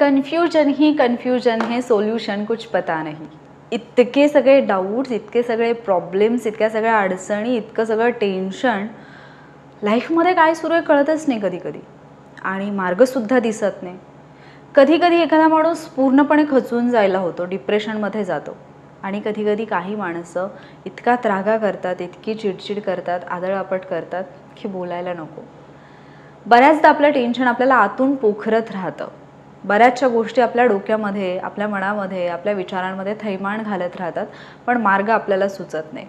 Confusion ही confusion हे solution कुछ पता नाही. इतके सगळे डाऊट्स इतके सगळे प्रॉब्लेम्स इतक्या सगळ्या अडचणी इतकं सगळं टेन्शन लाईफमध्ये काय सुरू आहे कळतच नाही कधी कधी आणि मार्गसुद्धा दिसत नाही. कधी कधी एखादा माणूस पूर्णपणे खचून जायला होतो डिप्रेशनमध्ये जातो. आणि कधी कधी काही माणसं इतका त्रागा करतात इतकी चिडचिड करतात आदळआपट करतात की बोलायला नको. बऱ्याचदा आपलं टेन्शन आपल्याला आतून पोखरत राहतं. बऱ्याचशा गोष्टी आपल्या डोक्यामध्ये आपल्या मनामध्ये आपल्या विचारांमध्ये थैमान घालत राहतात पण मार्ग आपल्याला सुचत नाही.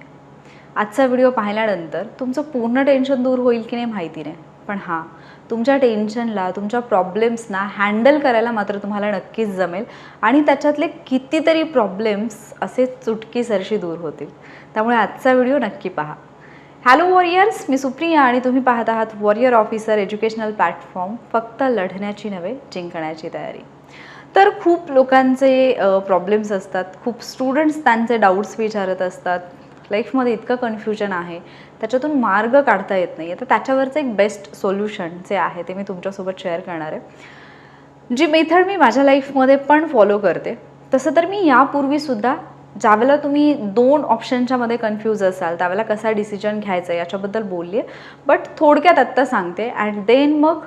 आजचा व्हिडिओ पाहिल्यानंतर तुमचं पूर्ण टेन्शन दूर होईल की नाही माहिती नाही पण हां तुमच्या टेन्शनला तुमच्या प्रॉब्लेम्सना हँडल करायला मात्र तुम्हाला नक्कीच जमेल आणि त्याच्यातले कितीतरी प्रॉब्लेम्स असे चुटकीसरशी दूर होतील. त्यामुळे आजचा व्हिडिओ नक्की पहा. हॅलो वॉरियर्स मी सुप्रिया आणि तुम्ही पाहत आहात वॉरियर ऑफिसर एज्युकेशनल प्लॅटफॉर्म फक्त लढण्याची नव्हे जिंकण्याची तयारी. तर खूप लोकांचे प्रॉब्लेम्स असतात. खूप स्टुडंट्स त्यांचे डाऊट्स विचारत असतात. लाईफमध्ये इतकं कन्फ्युजन आहे. त्याच्यातून मार्ग काढता येत नाही तर त्याच्यावरचं एक बेस्ट सोल्युशन जे आहे ते मी तुमच्यासोबत शेअर करणार आहे. जी मेथड मी माझ्या लाईफमध्ये पण फॉलो करते तसं तर मी यापूर्वीसुद्धा ज्यावेळेला तुम्ही दोन ऑप्शनच्या मध्ये कन्फ्यूज असाल त्यावेळेला कसा डिसिजन घ्यायचा याच्याबद्दल बोलली आहे बट थोडक्यात आत्ता सांगते अँड देन मग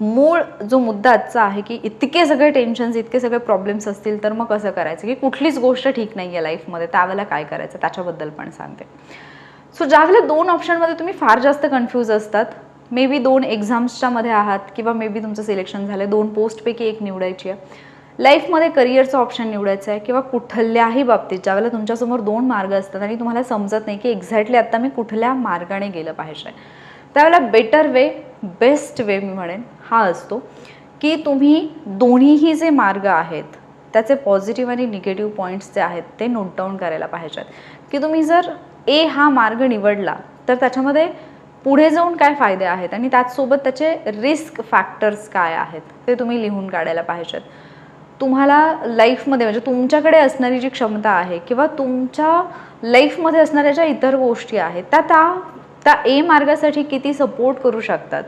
मूळ जो मुद्दा आजचा आहे की इतके सगळे टेन्शन्स इतके सगळे प्रॉब्लेम्स असतील तर मग कसं करायचं? की कुठलीच गोष्ट ठीक नाही आहे लाईफमध्ये त्यावेळेला काय करायचं? त्याच्याबद्दल पण सांगते. सो ज्यावेळेला दोन ऑप्शनमध्ये तुम्ही फार जास्त कन्फ्यूज असतात मे बी दोन एक्झाम्सच्या मध्ये आहात किंवा मे बी तुमचं सिलेक्शन झालं दोन पोस्टपैकी एक निवडायची आहे लाईफमध्ये करिअरचं ऑप्शन निवडायचं आहे किंवा कुठल्याही बाबतीत ज्यावेळेला तुमच्यासमोर दोन मार्ग असतात आणि तुम्हाला समजत नाही की एक्झॅक्टली आत्ता मी कुठल्या मार्गाने गेलं पाहिजे. त्यावेळेला बेटर वे बेस्ट वे मी म्हणेन हा असतो की तुम्ही दोन्हीही जे मार्ग आहेत त्याचे पॉझिटिव्ह आणि निगेटिव्ह पॉईंट्स जे आहेत ते नोट डाऊन करायला पाहिजेत. की तुम्ही जर ए हा मार्ग निवडला तर त्याच्यामध्ये पुढे जाऊन काय फायदे आहेत आणि त्याचसोबत त्याचे रिस्क फॅक्टर्स काय आहेत ते तुम्ही लिहून काढायला पाहिजेत. तुम्हाला लाईफमध्ये म्हणजे तुमच्याकडे असणारी जी क्षमता आहे किंवा तुमच्या लाईफमध्ये असणाऱ्या ज्या इतर गोष्टी आहेत त्या त्या त्या ए मार्गासाठी किती सपोर्ट करू शकतात?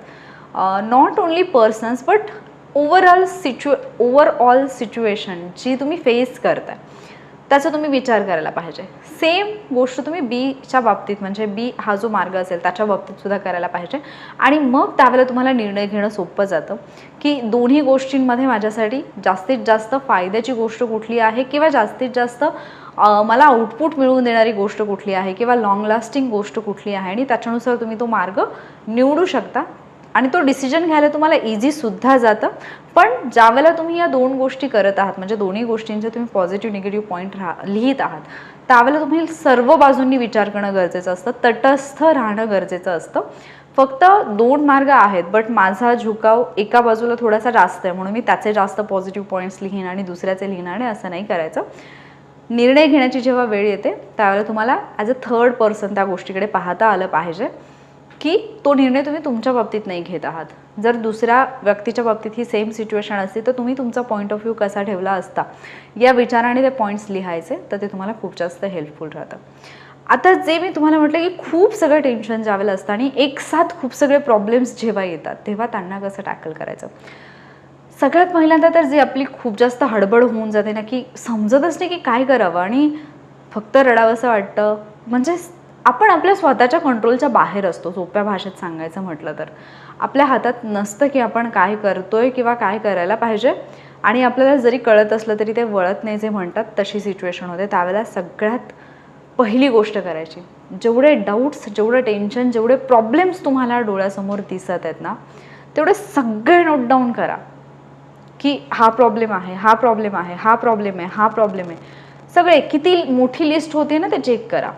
Not only persons but overall situ overall situation जी तुम्ही फेस करताय. त्याचा तुम्ही विचार करायला पाहिजे. सेम गोष्ट तुम्ही बीच्या बाबतीत म्हणजे बी हा जो मार्ग असेल त्याच्या बाबतीतसुद्धा करायला पाहिजे. आणि मग त्यावेळेला तुम्हाला निर्णय घेणं सोपं जातं की दोन्ही गोष्टींमध्ये माझ्यासाठी जास्तीत जास्त फायद्याची गोष्ट कुठली आहे किंवा जास्तीत जास्त मला आउटपुट मिळवून देणारी गोष्ट कुठली आहे किंवा लाँग लास्टिंग गोष्ट कुठली आहे आणि त्याच्यानुसार तुम्ही तो मार्ग निवडू शकता. आणि तो डिसिजन घ्यायला तुम्हाला इझीसुद्धा जातं. पण ज्यावेळेला तुम्ही या दोन गोष्टी करत आहात म्हणजे दोन्ही गोष्टींचे तुम्ही पॉझिटिव्ह निगेटिव्ह पॉईंट राहा लिहित आहात त्यावेळेला तुम्ही सर्व बाजूंनी विचार करणं गरजेचं असतं तटस्थ राहणं गरजेचं असतं. फक्त दोन मार्ग आहेत बट माझा झुकाव एका बाजूला थोडासा जास्त आहे म्हणून मी त्याचे जास्त पॉझिटिव्ह पॉईंट्स लिहीन आणि दुसऱ्याचे लिहिणार आणि असं नाही करायचं. निर्णय घेण्याची जेव्हा वेळ येते त्यावेळेला तुम्हाला ॲज अ थर्ड पर्सन त्या गोष्टीकडे पाहता आलं पाहिजे. की तो निर्णय तुम्ही तुमच्या बाबतीत नाही घेत आहात. जर दुसऱ्या व्यक्तीच्या बाबतीत ही सेम सिच्युएशन असते तर तुम्ही तुमचा पॉईंट ऑफ व्ह्यू कसा ठेवला असता? या विचाराने ते पॉईंट्स लिहायचे तर ते तुम्हाला खूप जास्त हेल्पफुल राहतं. आता जे मी तुम्हाला म्हटलं की खूप सगळं टेन्शन ज्यावेळेला असतं आणि एकसाथ खूप सगळे प्रॉब्लेम्स जेव्हा येतात तेव्हा त्यांना कसं टॅकल करायचं? सगळ्यात पहिल्यांदा तर जे आपली खूप जास्त हडबड होऊन जाते ना की समजतच नाही की काय करावं आणि फक्त रडावंसं वाटतं. म्हणजे आपण आपल्या स्वतःच्या कंट्रोलच्या बाहेर असतो सोप्या भाषेत सांगायचं म्हटलं तर. आपल्या हातात नसतं की आपण काय करतोय किंवा काय करायला पाहिजे. आणि आपल्याला जरी कळत असलं तरी ते वळत नाही जे म्हणतात तशी सिच्युएशन होते. त्यावेळेला सगळ्यात पहिली गोष्ट करायची. जेवढे डाऊट्स जेवढं टेन्शन जेवढे प्रॉब्लेम्स तुम्हाला डोळ्यासमोर दिसत आहेत ना तेवढे सगळे नोट डाऊन करा. की हा प्रॉब्लेम आहे हा प्रॉब्लेम आहे हा प्रॉब्लेम आहे हा प्रॉब्लेम आहे. सगळे किती मोठी लिस्ट होती ना ते चेक करा.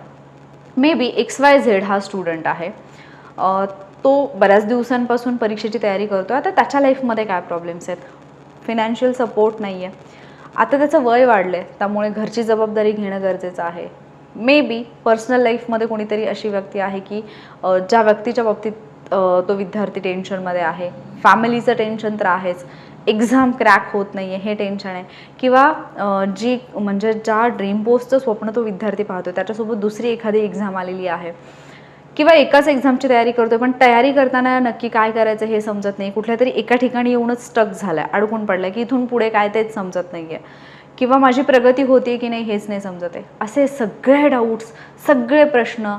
Maybe X Y Z हा स्टुडंट आहे. तो बऱ्याच दिवसांपासून परीक्षेची तयारी करतो आता त्याच्या लाईफमध्ये काय प्रॉब्लेम्स आहेत? फिनान्शियल सपोर्ट नाही आहे आता त्याचं वय वाढलं आहे त्यामुळे घरची जबाबदारी घेणं गरजेचं आहे. मे बी पर्सनल लाईफमध्ये कोणीतरी अशी व्यक्ती आहे की ज्या व्यक्तीच्या बाबतीत तो विद्यार्थी टेन्शनमध्ये आहे. फॅमिलीचं टेन्शन तर आहेच. एक्झाम क्रॅक होत नाही आहे हे टेन्शन आहे. किंवा जी म्हणजे ज्या ड्रीम पोस्टचं स्वप्न तो विद्यार्थी पाहतो त्याच्यासोबत दुसरी एखादी एक्झाम आलेली आहे. किंवा एकाच एक्झामची तयारी करतोय पण तयारी करताना नक्की काय करायचं हे समजत नाही. कुठल्या तरी एका ठिकाणी येऊनच स्टक झालाय अडकून पडलाय की इथून पुढे काय तेच समजत नाही आहे किंवा माझी प्रगती होती की नाही हेच नाही समजत आहे. असे सगळे डाऊट्स सगळे प्रश्न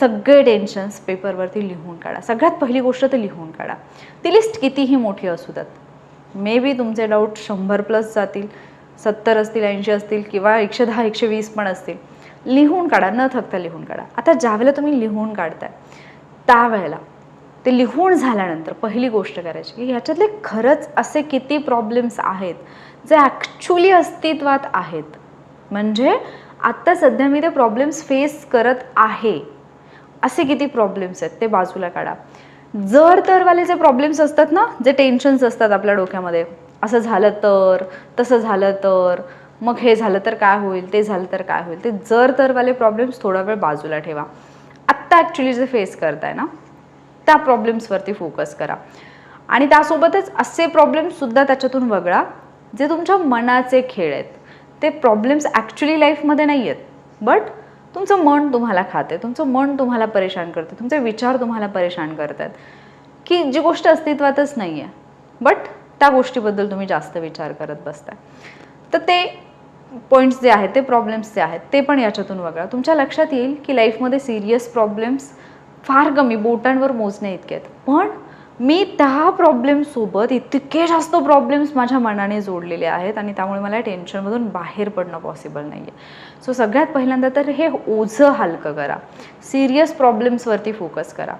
सगळे टेन्शन्स पेपरवरती लिहून काढा. सगळ्यात पहिली गोष्ट तर लिहून काढा. ती लिस्ट कितीही मोठी असू द्यात मे बी तुमचे डाऊट शंभर प्लस जातील सत्तर असतील ऐंशी असतील किंवा एकशे दहा एकशे वीस पण असतील. लिहून काढा न थकता लिहून काढा. आता ज्यावेळेला तुम्ही लिहून काढताय त्यावेळेला ते लिहून झाल्यानंतर पहिली गोष्ट करायची की ह्याच्यातले खरंच असे किती प्रॉब्लेम्स आहेत जे ॲक्च्युली अस्तित्वात आहेत. म्हणजे आत्ता सध्या मी ते प्रॉब्लेम्स फेस करत आहे. असे किती प्रॉब्लेम्स आहेत ते बाजूला काढा. जर तरवाले जे प्रॉब्लेम्स असतात ना जे टेन्शन्स असतात आपल्या डोक्यामध्ये असं झालं तर तसं झालं तर मग हे झालं तर काय होईल ते झालं तर काय होईल ते जर तरवाले प्रॉब्लेम्स थोडा वेळ बाजूला ठेवा. आत्ता ॲक्च्युली जे फेस करताय ना त्या प्रॉब्लेम्सवरती फोकस करा. आणि त्यासोबतच असे प्रॉब्लेम्ससुद्धा त्याच्यातून वगळा जे तुमच्या मनाचे खेळ आहेत. ते प्रॉब्लेम्स ॲक्च्युली लाईफमध्ये नाही आहेत बट तुमचं मन तुम्हाला खाते तुमचं मन तुम्हाला परेशान करते तुमचे विचार तुम्हाला परेशान करतात. की जी गोष्ट अस्तित्वातच नाही आहे बट त्या गोष्टीबद्दल तुम्ही जास्त विचार करत बसताय तर ते पॉईंट्स जे आहेत ते प्रॉब्लेम्स जे आहेत ते पण याच्यातून वगळा. तुमच्या लक्षात येईल की लाईफमध्ये सिरियस प्रॉब्लेम्स फार कमी बोटांवर मोजणे इतके आहेत. पण मी त्या प्रॉब्लेमसोबत इतके जास्त प्रॉब्लेम्स माझ्या मनाने जोडलेले आहेत आणि त्यामुळे मला टेन्शनमधून बाहेर पडणं पॉसिबल नाही आहे सो सगळ्यात पहिल्यांदा तर हे ओझं हलकं करा. सिरियस प्रॉब्लेम्सवरती फोकस करा.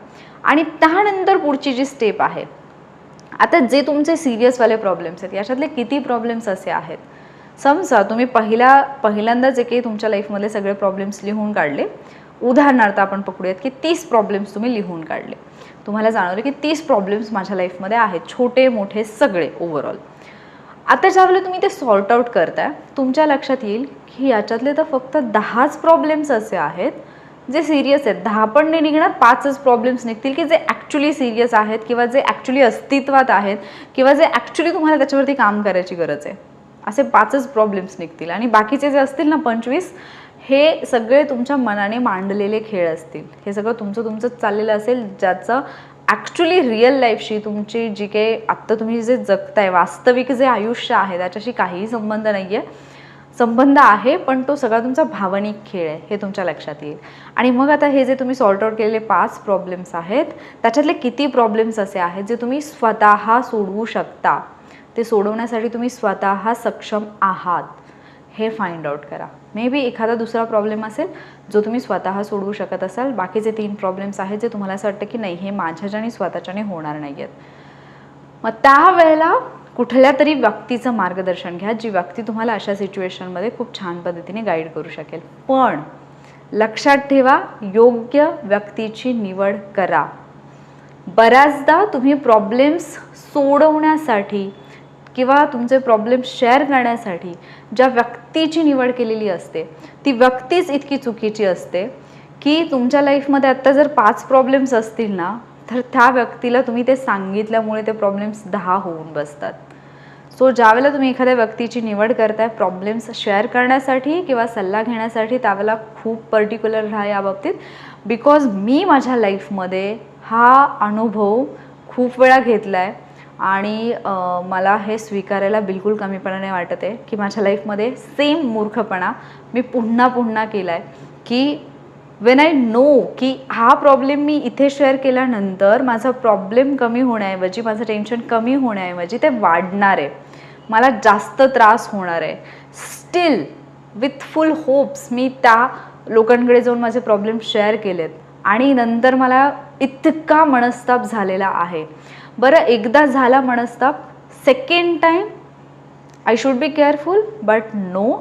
आणि त्यानंतर पुढची जी स्टेप आहे आता जे तुमचे सिरियसवाले प्रॉब्लेम्स आहेत याच्यातले किती प्रॉब्लेम्स असे आहेत? समजा तुम्ही पहिल्या पहिल्यांदा जे काही तुमच्या लाईफमधले सगळे प्रॉब्लेम्स लिहून काढले उदाहरणार्थ आपण पकडूयात की तीस प्रॉब्लेम्स तुम्ही लिहून काढले. तुम्हाला जाणवले की तीस प्रॉब्लेम्स माझ्या लाईफमध्ये आहेत छोटे मोठे सगळे ओव्हरऑल आता ज्यावेळेला तुम्ही ते सॉर्ट आउट करताय तुमच्या लक्षात येईल की याच्यातले तर फक्त दहाच प्रॉब्लेम्स असे आहेत जे सिरियस आहेत. दहा पण नाही निघणार पाचच प्रॉब्लेम्स निघतील की जे ॲक्च्युली सिरियस आहेत किंवा जे ॲक्च्युली अस्तित्वात आहेत किंवा जे ॲक्च्युली तुम्हाला त्याच्यावरती काम करायची गरज आहे. असे पाचच प्रॉब्लेम्स निघतील आणि बाकीचे जे असतील ना पंचवीस हे सगळे तुमच्या मनाने मांडलेले खेळ असतील. हे सगळं तुमचं तुमचंच चाललेलं असेल ज्याचं ॲक्च्युली रिअल लाईफशी तुमची जी काही आत्ता तुम्ही जे जगताय वास्तविक जे आयुष्य आहे त्याच्याशी काहीही संबंध नाही आहे संबंध आहे पण तो सगळा तुमचा भावनिक खेळ आहे हे तुमच्या लक्षात येईल. आणि मग आता हे जे तुम्ही सॉर्ट आउट केलेले पाच प्रॉब्लेम्स आहेत त्याच्यातले किती प्रॉब्लेम्स असे आहेत जे तुम्ही स्वतः सोडवू शकता. ते सोडवण्यासाठी तुम्ही स्वतः सक्षम आहात. हे फाइंड आउट करा. मे बी एखादा दुसरा प्रॉब्लेम असेल जो तुम्ही स्वतः सोडवू शकत असाल. बाकीचे तीन प्रॉब्लेम्स आहेत जे तुम्हाला असं वाटतं की नाही हे माझ्याच्याने स्वतःच्याने होणार नाही आहेत मग त्यावेळेला कुठल्या तरी व्यक्तीचं मार्गदर्शन घ्या जी व्यक्ती तुम्हाला अशा सिच्युएशनमध्ये खूप छान पद्धतीने गाईड करू शकेल. पण लक्षात ठेवा योग्य व्यक्तीची निवड करा. बऱ्याचदा तुम्ही प्रॉब्लेम्स सोडवण्यासाठी किंवा तुमचे प्रॉब्लेम शेअर करण्यासाठी ज्या व्यक्तीची निवड केलेली असते ती व्यक्तीच इतकी चुकीची असते की तुमच्या लाईफमध्ये आत्ता जर पाच प्रॉब्लेम्स असतील ना तर त्या व्यक्तीला तुम्ही ते सांगितल्यामुळे ते प्रॉब्लेम्स दहा होऊन बसतात. सो ज्यावेळेला तुम्ही एखाद्या व्यक्तीची निवड करताय प्रॉब्लेम्स शेअर करण्यासाठी किंवा सल्ला घेण्यासाठी त्यावेळेला खूप पर्टिक्युलर राहा या बाबतीत. बिकॉज मी माझ्या लाईफमध्ये हा अनुभव खूप वेळा घेतला आहे आणि मला हे स्वीकारायला बिलकुल कमीपणाने वाटत आहे की माझ्या लाईफमध्ये सेम मूर्खपणा मी पुन्हा पुन्हा केला आहे की वेन आय नो की हा प्रॉब्लेम मी इथे शेअर केल्यानंतर माझा प्रॉब्लेम कमी होण्याऐवजी माझं टेन्शन कमी होण्याऐवजी ते वाढणार आहे. मला जास्त त्रास होणार आहे. स्टील विथ फुल होप्स मी त्या लोकांकडे जाऊन माझे प्रॉब्लेम शेअर केलेत. आणि नंतर मला इतका मनस्ताप झालेला आहे. बरं एकदा झाला मनस्ताप second time I should be careful but no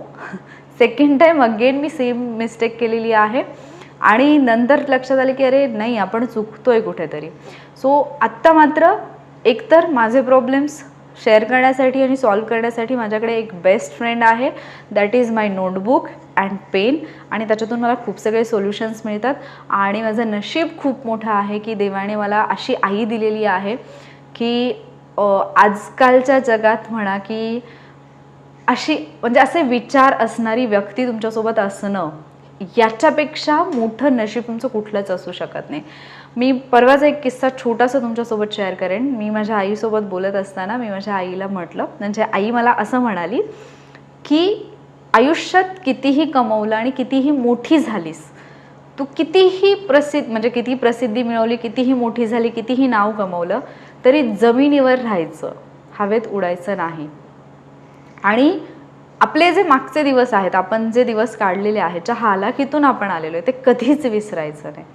second time again me same mistake केलेली आहे. आणि नंतर लक्षात आले की अरे नाही आपण चुकतोय कुठेतरी. सो आत्ता मात्र एकतर माझे प्रॉब्लेम्स शेअर करण्यासाठी आणि सॉल्व करण्यासाठी माझ्याकडे एक बेस्ट फ्रेंड आहे. That is my notebook and pen आणि त्याच्यातून मला खूप सगळे सोल्युशन्स मिळतात. आणि माझं नशीब खूप मोठं आहे की देवाने मला अशी आई दिलेली आहे की आजकालच्या जगात म्हणा की अशी म्हणजे असे विचार असणारी व्यक्ती तुमच्यासोबत असणं याच्यापेक्षा मोठं नशीब तुमचं कुठलंच असू शकत नाही. मी परवाचा एक किस्सा छोटासा तुमच्यासोबत शेअर करेन. मी माझ्या आईसोबत बोलत असताना मी माझ्या आईला म्हटलं म्हणजे आई मला असं म्हणाली की आयुष्यात कितीही कमवलं आणि कितीही मोठी झालीस तू कितीही प्रसिद्ध म्हणजे किती प्रसिद्धी मिळवली कितीही मोठी झाली कितीही नाव कमवलं तरी जमिनीवर राहायचं हवेत उडायचं नाही. आणि आपले जे मागचे दिवस आहेत आपण जे दिवस काढलेले आहेत ज्या हालाकीतून आपण आलेलो आहे ते कधीच विसरायचं नाही.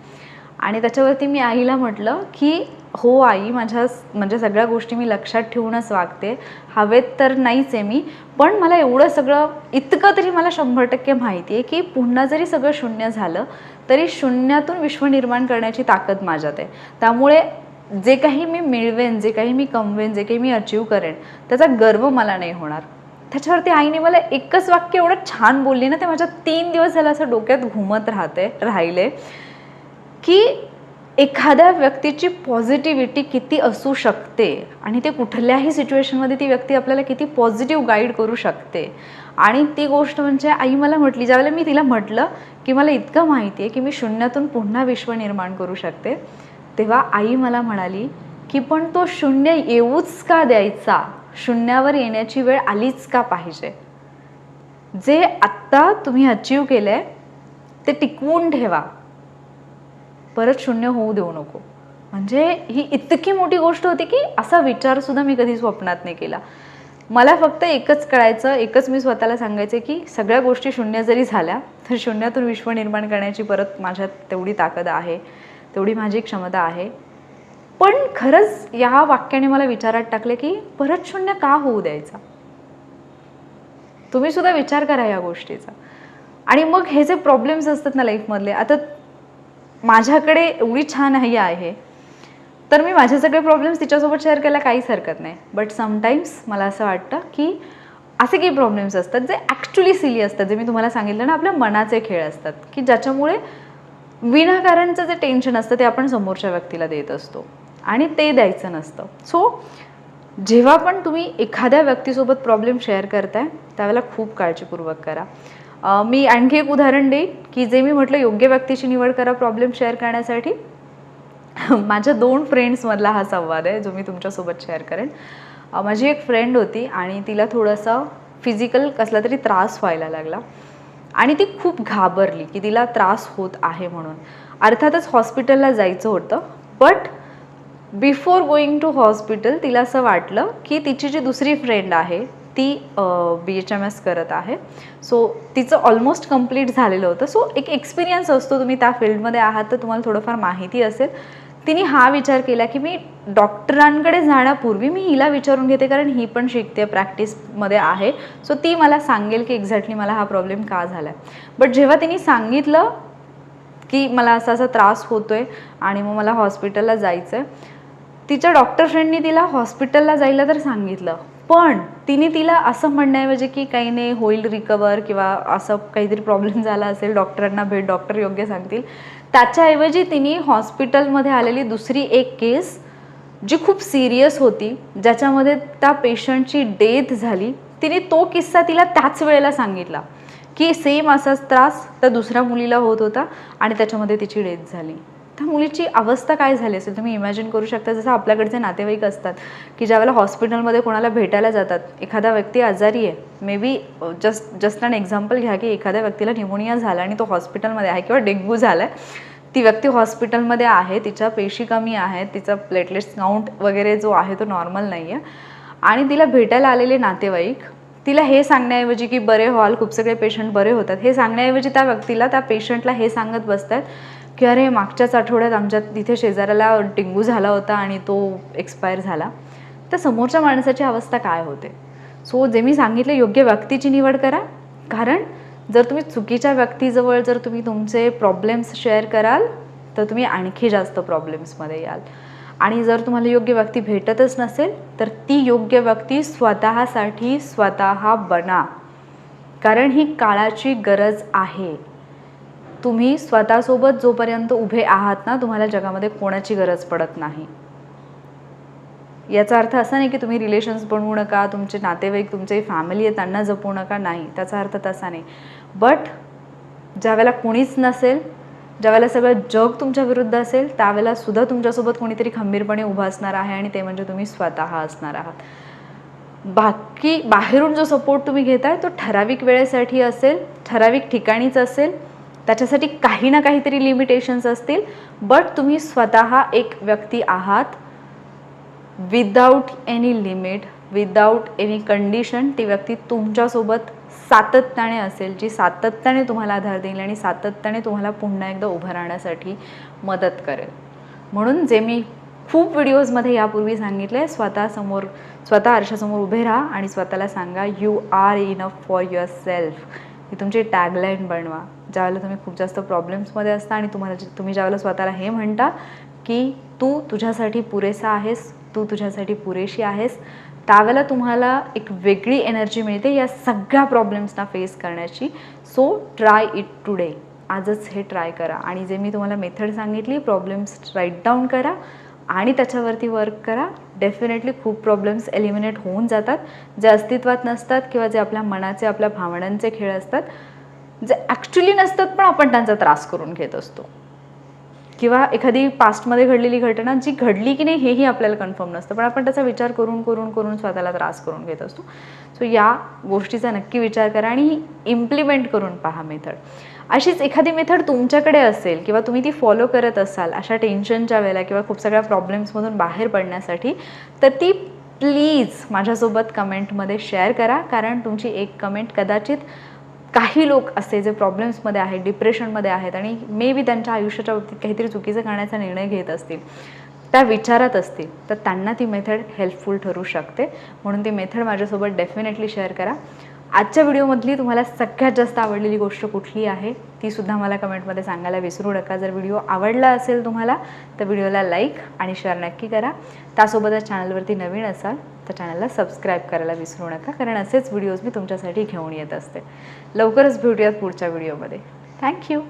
आणि त्याच्यावरती मी आईला म्हटलं की हो आई माझ्या म्हणजे सगळ्या गोष्टी मी लक्षात ठेवूनच वागते. हवेत तर नाहीच आहे मी पण मला एवढं सगळं इतकं तरी मला शंभर टक्के माहिती आहे की पुन्हा जरी सगळं शून्य झालं तरी शून्यातून विश्व निर्माण करण्याची ताकद माझ्यात आहे. त्यामुळे जे काही मी मिळवेन जे काही मी कमवेन जे काही मी अचीव करेन त्याचा गर्व मला नाही होणार. त्याच्यावरती आईने मला एकच वाक्य एवढं छान बोलली ना ते माझ्या तीन दिवस झालं असं डोक्यात घुमत राहते राहिले. की एखाद्या व्यक्तीची पॉझिटिव्हिटी किती असू शकते आणि ते कुठल्याही सिच्युएशनमध्ये ती व्यक्ती आपल्याला किती पॉझिटिव्ह गाईड करू शकते. आणि ती गोष्ट म्हणजे आई मला म्हटली ज्यावेळेला मी तिला म्हटलं की मला इतकं माहिती आहे की मी शून्यातून पुन्हा विश्व निर्माण करू शकते तेव्हा आई मला म्हणाली की पण तो शून्य येऊच का द्यायचा? शून्यावर येण्याची वेळ आलीच का पाहिजे? जे आत्ता तुम्ही अचीव केलं आहे ते टिकवून ठेवा. परत शून्य होऊ देऊ नको. म्हणजे ही इतकी मोठी गोष्ट होती की असा विचारसुद्धा मी कधी स्वप्नात नाही केला. मला फक्त एकच कळायचं एकच मी स्वतःला सांगायचं की सगळ्या गोष्टी शून्य जरी झाल्या तर शून्यातून विश्व निर्माण करण्याची परत माझ्यात तेवढी ताकद आहे तेवढी माझी क्षमता आहे. पण खरंच या वाक्याने मला विचारात टाकले की परत शून्य का होऊ द्यायचा? तुम्ही सुद्धा विचार करा या गोष्टीचा. आणि मग हे जे प्रॉब्लेम्स असतात ना लाईफमधले आता माझ्याकडे एवढी छान आई आहे तर मी माझे सगळे प्रॉब्लेम्स तिच्यासोबत शेअर करायला काहीच हरकत नाही. बट समटाईम्स मला असं वाटतं की असे काही प्रॉब्लेम्स असतात जे ॲक्च्युली सिली असतात जे मी तुम्हाला सांगितलं ना आपल्या मनाचे खेळ असतात की ज्याच्यामुळे विनाकारणचं जे टेन्शन असतं ते आपण समोरच्या व्यक्तीला देत असतो आणि ते द्यायचं नसतं. सो जेव्हा पण तुम्ही एखाद्या व्यक्तीसोबत प्रॉब्लेम शेअर करताय त्यावेळेला खूप काळजीपूर्वक करा. मी आणखी एक उदाहरण देईन की जे मी म्हटलं योग्य व्यक्तीची निवड करा प्रॉब्लेम शेअर करण्यासाठी. माझ्या दोन फ्रेंड्समधला हा संवाद आहे जो मी तुमच्यासोबत शेअर करेन. माझी एक फ्रेंड होती आणि तिला थोडंसं फिजिकल कसला तरी त्रास व्हायला लागला. आणि ती खूप घाबरली की तिला त्रास होत आहे म्हणून. अर्थातच हॉस्पिटलला जायचं होतं but before going to hospital तिला असं वाटलं की तिची जी दुसरी फ्रेंड आहे ती बी एच एम एस करत आहे. सो तिचं ऑलमोस्ट कंप्लीट झालेलं होतं. सो एक एक्सपिरियन्स असतो तुम्ही त्या फील्डमध्ये आहात तर तुम्हाला थोडंफार माहिती असेल. तिने हा विचार केला की मी डॉक्टरांकडे जाण्यापूर्वी मी हिला विचारून घेते कारण ही पण शिकते प्रॅक्टिसमध्ये आहे. सो ती मला सांगेल की एक्झॅक्टली मला हा प्रॉब्लेम का झाला आहे बट जेव्हा तिने सांगितलं की मला असा असा त्रास होतो आहे आणि मग मला हॉस्पिटलला जायचं आहे तिच्या डॉक्टर फ्रेंडनी तिला हॉस्पिटलला जायला तर सांगितलं. पण तिने तिला असं म्हणण्याऐवजी की काही नाही होईल रिकवर किंवा असं काहीतरी प्रॉब्लेम झाला असेल डॉक्टरांना भेट डॉक्टर योग्य सांगतील. त्याच्याऐवजी तिने हॉस्पिटलमध्ये आलेली दुसरी एक केस जी खूप सिरियस होती ज्याच्यामध्ये त्या पेशंटची डेथ झाली. तिने तो किस्सा तिला त्याच वेळेला सांगितला की सेम असाच त्रास त्या दुसऱ्या मुलीला होत होता आणि त्याच्यामध्ये तिची डेथ झाली. त्या मुलीची अवस्था काय झाली असेल तुम्ही इमॅजिन करू शकता जसं आपल्याकडचे नातेवाईक असतात की ज्यावेळेला हॉस्पिटलमध्ये कोणाला भेटायला जातात एखादा व्यक्ती आजारी आहे maybe just just an example घ्या की एखाद्या व्यक्तीला निमोनिया झाला आणि तो हॉस्पिटलमध्ये आहे किंवा डेंग्यू झाला आहे ती व्यक्ती हॉस्पिटलमध्ये आहे तिच्या पेशी कमी आहेत तिचा प्लेटलेट्स काउंट वगैरे जो आहे तो नॉर्मल नाही आहे आणि तिला भेटायला आलेले नातेवाईक तिला हे सांगण्याऐवजी की बरे व्हाल खूप सगळे पेशंट बरे होतात हे सांगण्याऐवजी त्या व्यक्तीला त्या पेशंटला हे सांगत बसतात की अरे मागच्याच आठवड्यात आमच्या तिथे शेजाऱ्याला डेंगू झाला होता आणि तो एक्सपायर झाला. तर समोरच्या माणसाची अवस्था काय होते? सो जे मी सांगितलं योग्य व्यक्तीची निवड करा. कारण जर तुम्ही चुकीच्या व्यक्तीजवळ जर तुम्ही तुमचे प्रॉब्लेम्स शेअर कराल तर तुम्ही आणखी जास्त प्रॉब्लेम्समध्ये याल. आणि जर तुम्हाला योग्य व्यक्ती भेटतच नसेल तर ती योग्य व्यक्ती स्वतःसाठी स्वतः बना. कारण ही काळाची गरज आहे. तुम्ही स्वतःसोबत जोपर्यंत उभे आहात ना तुम्हाला जगामध्ये कोणाची गरज पडत नाही. याचा अर्थ असा नाही की तुम्ही रिलेशन्स बनवू नका तुमचे नातेवाईक तुमचे फॅमिली आहे त्यांना जपू नका नाही. त्याचा अर्थ तसा नाही. बट ज्यावेळेला कुणीच नसेल ज्यावेळेला सगळं जग तुमच्या विरुद्ध असेल त्यावेळेला सुद्धा तुमच्यासोबत कोणीतरी खंबीरपणे उभं असणार आहे आणि ते म्हणजे तुम्ही स्वतः असणार आहात. बाकी बाहेरून जो सपोर्ट तुम्ही घेताय तो ठराविक वेळेसाठी असेल ठराविक ठिकाणीच असेल त्याच्यासाठी काही ना काहीतरी लिमिटेशन्स असतील. बट तुम्ही स्वतः एक व्यक्ती आहात. Without any limit without any condition ती व्यक्ती तुमच्यासोबत सातत्याने असेल जी सातत्याने तुम्हाला आधार देईल आणि सातत्याने तुम्हाला पुन्हा एकदा उभं राहण्यासाठी मदत करेल. म्हणून जे मी खूप व्हिडिओजमध्ये यापूर्वी सांगितलं आहे स्वतःसमोर स्वतः आरशासमोर उभे राहा आणि स्वतःला सांगा you are enough for yourself ही तुमची टॅगलाईन बनवा. ज्यावेळेला तुम्ही खूप जास्त प्रॉब्लेम्समध्ये असता आणि तुम्हाला तुम्ही ज्यावेळेला स्वतःला हे म्हणता की तू तुझ्यासाठी पुरेसा आहेस तू तुझ्यासाठी पुरेशी आहेस त्यावेळेला तुम्हाला एक वेगळी एनर्जी मिळते या सगळ्या प्रॉब्लेम्सना फेस करण्याची. सो ट्राय इट टुडे आजच हे ट्राय करा. आणि जे मी तुम्हाला मेथड सांगितली प्रॉब्लेम्स राईट डाऊन करा आणि त्याच्यावरती वर्क करा. डेफिनेटली खूप प्रॉब्लेम्स एलिमिनेट होऊन जातात. जे अस्तित्वात नसतात किंवा जे आपल्या मनाचे आपल्या भावनांचे खेळ असतात म्हणजे जे ॲक्च्युली नसतात पण आपण त्यांचा त्रास करून घेत असतो. किंवा एखादी पास्टमध्ये घडलेली घटना जी घडली की नाही हेही आपल्याला कन्फर्म नसतं. पण आपण त्याचा विचार करून करून करून स्वतःला त्रास करून घेत असतो. सो या गोष्टीचा नक्की विचार करा आणि इम्प्लिमेंट करून पहा मेथड. अशीच एखादी मेथड तुमच्याकडे असेल किंवा तुम्ही ती फॉलो करत असाल अशा टेन्शनच्या वेळेला किंवा खूप सगळ्या प्रॉब्लेम्समधून बाहेर पडण्यासाठी तर ती प्लीज माझ्यासोबत कमेंटमध्ये शेअर करा. कारण तुमची एक कमेंट कदाचित काही लोक असे जे प्रॉब्लेम्समध्ये आहेत डिप्रेशनमध्ये आहेत आणि मे बी त्यांच्या आयुष्याच्या बाबतीत काहीतरी चुकीचं करण्याचा निर्णय घेत असतील त्या विचारात असतील तर त्यांना ती मेथड हेल्पफुल ठरू शकते. म्हणून ती मेथड माझ्यासोबत डेफिनेटली शेअर करा. आजच्या व्हिडिओमधली तुम्हाला सगळ्यात जास्त आवडलेली गोष्ट कुठली आहे ती सुद्धा मला कमेंटमध्ये सांगायला विसरू नका. जर व्हिडिओ आवडला असेल तुम्हाला तर व्हिडिओला लाईक आणि शेअर नक्की करा. त्यासोबतच चॅनलवरती नवीन असाल तर चॅनलला सबस्क्राईब करायला विसरू नका कारण असेच व्हिडिओज मी तुमच्यासाठी घेऊन येत असते. लवकरच भेटूयात पुढच्या व्हिडिओमध्ये थँक्यू